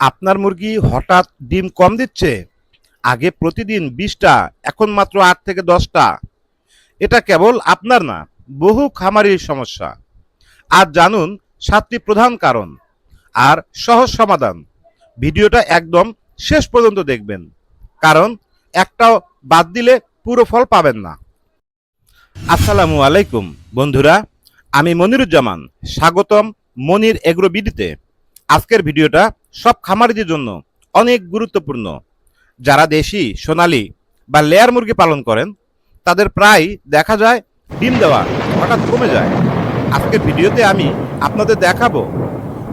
আপনার মুরগি হঠাৎ ডিম কম দিচ্ছে? আগে প্রতিদিন বিশটা, এখন মাত্র আট থেকে দশটা। এটা কেবল আপনার না, বহু খামারির সমস্যা। আর জানুন, সাতটি প্রধান কারণ। আর সহজ সমাধান। ভিডিওটা একদম শেষ পর্যন্ত দেখবেন। কারণ একটাও বাদ দিলে পুরো ফল পাবেন না। আসসালামু আলাইকুম, বন্ধুরা। আমি মনিরুজ্জামান, স্বাগতম মনির এগ্রো বিডিতে আজকের ভিডিওটা সব খামারিদের জন্য অনেক গুরুত্বপূর্ণ। যারা দেশি, সোনালি বা লেয়ার মুরগি পালন করেন, তাদের প্রায় দেখা যায় ডিম দেওয়া হঠাৎ কমে যায়। আজকের ভিডিওতে আমি আপনাদের দেখাবো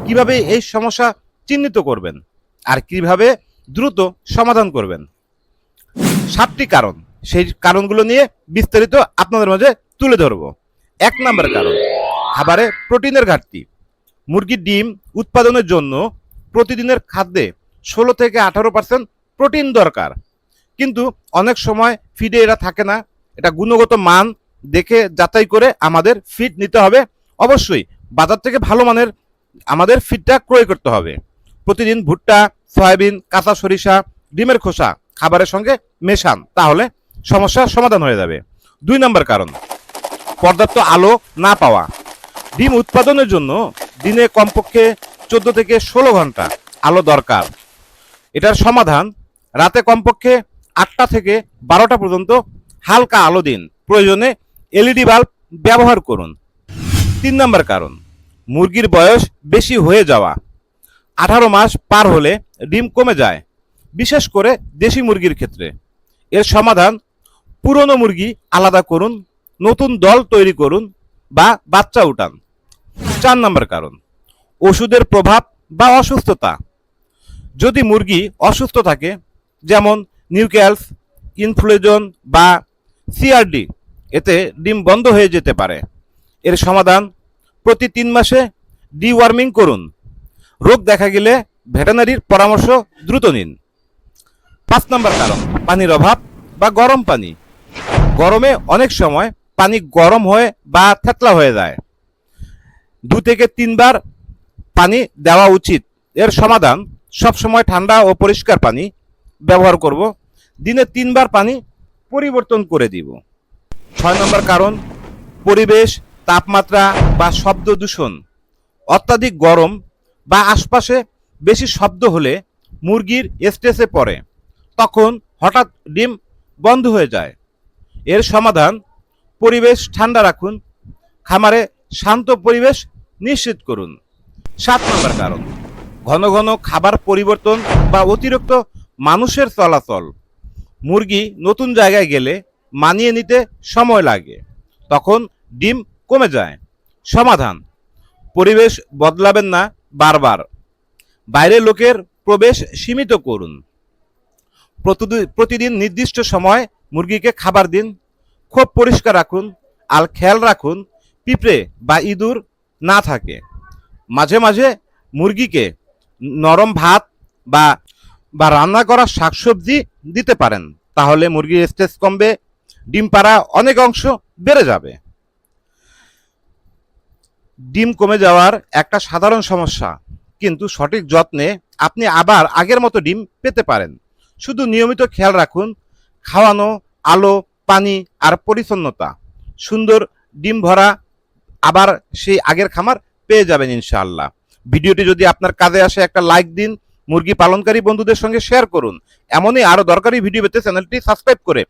কীভাবে এই সমস্যা চিহ্নিত করবেন আর কীভাবে দ্রুত সমাধান করবেন। সাতটি কারণ। সেই কারণগুলো নিয়ে বিস্তারিত আপনাদের মাঝে তুলে ধরবো। এক নম্বর কারণ, খাবারে প্রোটিনের ঘাটতি। মুরগির ডিম উৎপাদনের জন্য প্রতিদিনের খাদ্যে ষোলো থেকে আঠারো পার্সেন্ট প্রোটিন দরকার। কিন্তু অনেক সময় ফিডে এরা থাকে না। এটা গুণগত মান দেখে যাচাই করে আমাদের ফিড নিতে হবে। অবশ্যই বাজার থেকে ভালো মানের আমাদের ফিডটা ক্রয় করতে হবে। প্রতিদিন ভুট্টা, সয়াবিন, কাঁচা সরিষা, ডিমের খোসা খাবারের সঙ্গে মেশান, তাহলে সমস্যার সমাধান হয়ে যাবে। দুই নম্বর কারণ, পর্যাপ্ত আলো না পাওয়া। ডিম উৎপাদনের জন্য দিনে কমপক্ষে চোদ্দ থেকে ষোলো ঘণ্টা আলো দরকার। এটার সমাধান, রাতে কমপক্ষে আটটা থেকে বারোটা পর্যন্ত হালকা আলো দিন। প্রয়োজনে এলইডি বাল্ব ব্যবহার করুন। তিন নম্বর কারণ, মুরগির বয়স বেশি হয়ে যাওয়া। আঠারো মাস পার হলে ডিম কমে যায়, বিশেষ করে দেশি মুরগির ক্ষেত্রে। এর সমাধান, পুরনো মুরগি আলাদা করুন, নতুন দল তৈরি করুন বা বাচ্চা উঠান। চার নম্বর কারণ ওষুধের প্রভাব বা অসুস্থতা। যদি মুরগি অসুস্থ থাকে, যেমন নিউক্যালস ইনফ্লুয়েজন বা সিআরডি, এতে ডিম বন্ধ হয়ে যেতে পারে। এর সমাধান প্রতি তিন মাসে ডিওয়ার্মিং করুন। রোগ দেখা গেলে ভেটেনারির পরামর্শ দ্রুত নিন। পাঁচ নম্বর কারণ, পানির অভাব বা গরম পানি। গরমে অনেক সময় পানি গরম হয়ে বা থেতলা হয়ে যায়। দু থেকে তিনবার পানি দেওয়া উচিত। এর সমাধান সবসময় ঠান্ডা ও পরিষ্কার পানি ব্যবহার করব। দিনে তিনবার পানি পরিবর্তন করে দিব। ছয় নম্বর কারণ, পরিবেশ, তাপমাত্রা বা শব্দ দূষণ। অত্যাধিক গরম বা আশপাশে বেশি শব্দ হলে মুরগির স্ট্রেসে পড়ে। তখন হঠাৎ ডিম বন্ধ হয়ে যায়। এর সমাধান, পরিবেশ ঠান্ডা রাখুন। খামারে শান্ত পরিবেশ নিশ্চিত করুন। সাত নম্বর কারণ। ঘন ঘন খাবার পরিবর্তন বা অতিরিক্ত মানুষের চলাচল। মুরগি নতুন জায়গায় গেলে মানিয়ে নিতে সময় লাগে। তখন ডিম কমে যায়। সমাধান। পরিবেশ বদলাবেন না বারবার। বাইরের লোকের প্রবেশ সীমিত করুন। প্রতিদি- প্রতিদিন নির্দিষ্ট সময় মুরগিকে খাবার দিন। খুব পরিষ্কার রাখুন আর খেয়াল রাখুন, পিঁপড়ে বা ইঁদুর না থাকে। মাঝে মাঝে মুরগিকে নরম ভাত বা বা রান্না করা শাকসবজি দিতে পারেন। তাহলে মুরগির স্ট্রেস কমবে, ডিম পাড়া অনেক অংশ বেড়ে যাবে। ডিম কমে যাওয়ার একটা সাধারণ সমস্যা, কিন্তু সঠিক যত্নে আপনি আবার আগের মতো ডিম পেতে পারেন। শুধু নিয়মিত খেয়াল রাখুন, খাওয়ানো, আলো, পানি আর পরিচ্ছন্নতা। সুন্দর ডিম ভরা, আবার সেই আগের খামার পেয়ে যাবেন ইনশাআল্লাহ। ভিডিওটি যদি আপনার কাজে আসে একটা লাইক দিন, মুরগি পালনকারী বন্ধুদের সঙ্গে শেয়ার করুন। এমনই আরও দরকারি ভিডিও পেতে চ্যানেলটি সাবস্ক্রাইব করে